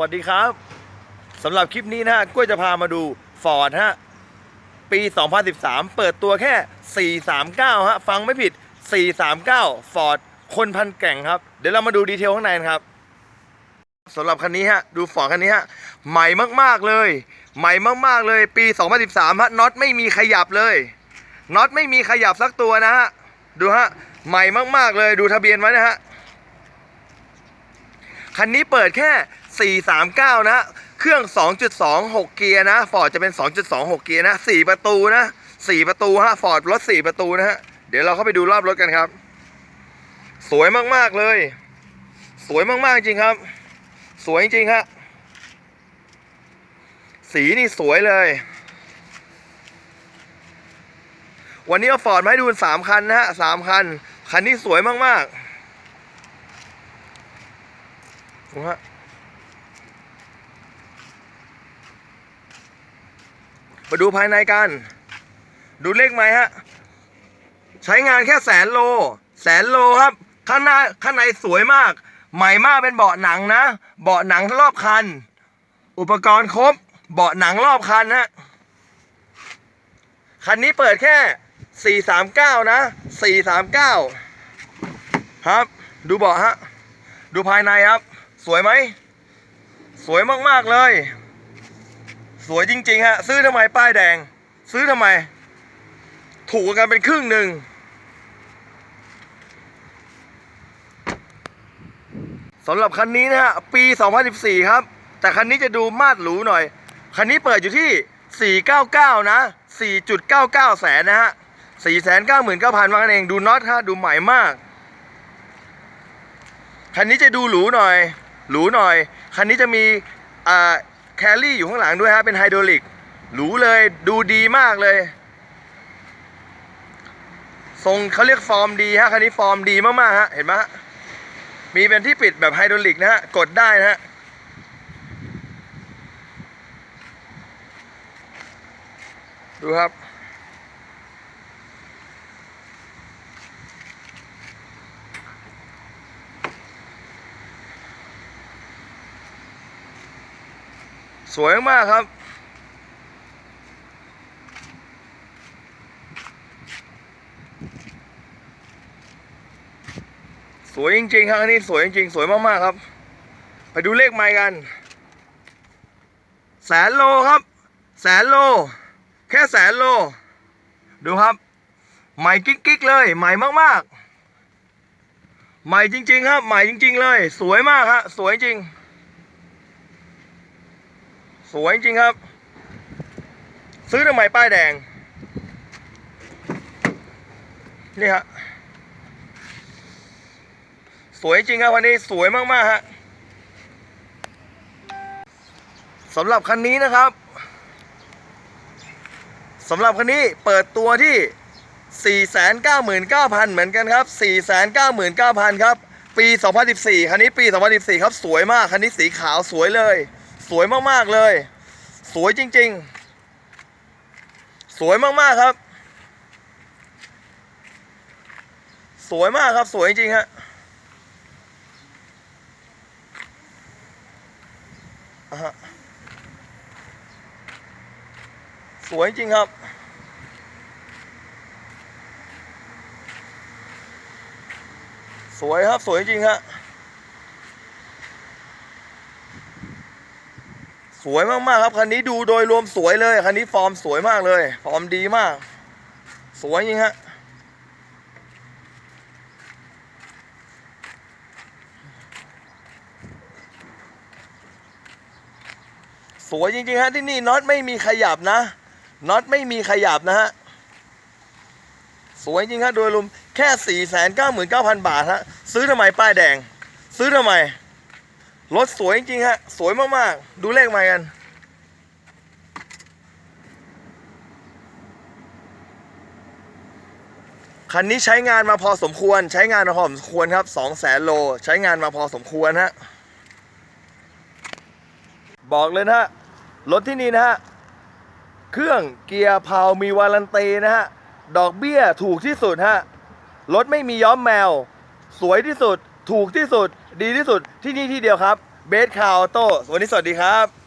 วัสดีครับสำหรับคลิปนี้นะฮะกล้วยจะพามาดูฟอร์ดฮะปี 2013 เปิดตัวแค่ 439 ฮะ ฟังไม่ผิด 439 ฟอร์ดคนพันแก่งครับ เดี๋ยวเรามาดูดีเทลข้างในครับสำหรับคันนี้ฮะ ดูฟอร์ดคันนี้ฮะ ใหม่มากๆเลย ใหม่มากๆเลย ปี 2013 ฮะน็อตไม่มีขยับเลยน็อตไม่มีขยับสักตัวนะฮะ ดูฮะ ใหม่มากๆเลย ดูทะเบียนไว้นะฮะคันนี้เปิดแค่ 439 นะ เครื่อง 2.26 เกียร์นะ ฟอร์ดจะเป็น 2.26 เกียร์นะ 4 ประตูนะ 4 ประตูฮะ ฟอร์ดรถ 4 ประตูนะฮะ เดี๋ยวเราเข้าไปดูรอบรถกันครับ สวยมากๆเลย สวยมากๆจริงครับ สวยจริงฮะ สีนี่สวยเลย วันนี้เอาฟอร์ดมาให้ดูสามคันนะฮะสามคัน คันนี้สวยมากๆดูฮะ มาดูภายในกัน ดูเลขไหมฮะ ใช้งานแค่แสนโล แสนโลครับ ข้างหน้าข้างในสวยมาก ใหม่มากเป็นเบาะหนังนะ เบาะหนังรอบคัน อุปกรณ์ครบ เบาะหนังรอบคันฮะคันนี้เปิดแค่ 439 นะ 439 ครับ ดูเบาะฮะ ดูภายในครับ สวยไหม สวยมาก ๆ เลย สวยจริงๆฮะซื้อทำไมป้ายแดง ซื้อทำไม ถูกกันเป็นครึ่งหนึ่งสำหรับคันนี้นะฮะปี 2014 ครับ แต่คันนี้จะดูมาดหรูหน่อย คันนี้เปิดอยู่ที่ 499 นะ 4.99 แสนนะฮะ 499,000ว่ากันเองดูน็อตฮะดูใหม่มาก คันนี้จะดูหรูหน่อย หรูหน่อย คันนี้จะมีอ่า แคลรี่อยู่ข้างหลังด้วยฮะเป็นไฮดรอลิกหรูเลยดูดีมากเลยทรงเขาเรียกฟอร์มดีฮะคันนี้ฟอร์มดีมากๆฮะเห็นไหมฮะมีเป็นที่ปิดแบบไฮดรอลิกนะฮะกดได้นะฮะดูครับ สวยมากครับ สวยจริงๆครับอันนี้สวยจริงๆ สวยมากๆครับ ไปดูเลขไม้กัน แสนโลครับ แสนโล แค่แสนโล ดูครับ ใหม่กิ๊กๆเลย ใหม่มากๆ ใหม่จริง ๆ ครับ ใหม่จริง ๆ เลย สวยมากฮะสวยจริง สวยจริงครับ ซื้อทำไมป้ายแดง นี่ฮะ สวยจริงครับวันนี้สวยมาก ๆ ฮะสำหรับคันนี้นะครับสำหรับคันนี้เปิดตัวที่ 499,000 เหมือนกันครับ 499,000 ครับ ปี 2014 คันนี้ปี 2014 ครับ สวยมาก คันนี้สีขาวสวยเลย สวยมากๆเลย สวยจริง ๆ สวยมากๆครับ สวยมากครับ สวยจริงๆฮะอ่าฮะสวยจริงครับ สวยครับ สวยจริงฮะ สวยมากๆครับคันนี้ดูโดยรวมสวยเลยคันนี้ฟอร์มสวยมากเลย ฟอร์มดีมาก สวยจริงฮะสวยจริงๆฮะที่นี่น็อตไม่มีขยับนะน็อตไม่มีขยับนะฮะสวยจริงฮะโดยรวมแค่ 4 9 9 0 0 0 บาทฮะซื้อทำไมป้ายแดง ซื้อทำไม รถสวยจริงๆฮะ สวยมากๆ ดูเลขใหม่กัน คันนี้ใช้งานมาพอสมควร ใช้งานมาพอสมควรครับ2แสนโล ใช้งานมาพอสมควรฮะ บอกเลยนะฮะ รถที่นี่นะฮะ เครื่องเกียร์เพามีวารันตีนะฮะ ดอกเบี้ยถูกที่สุดฮะ รถไม่มีย้อมแมว สวยที่สุด ถูกที่สุดดีที่สุดที่นี่ที่เดียวครับเบสคาออโต้วันนี้สวัสดีครับ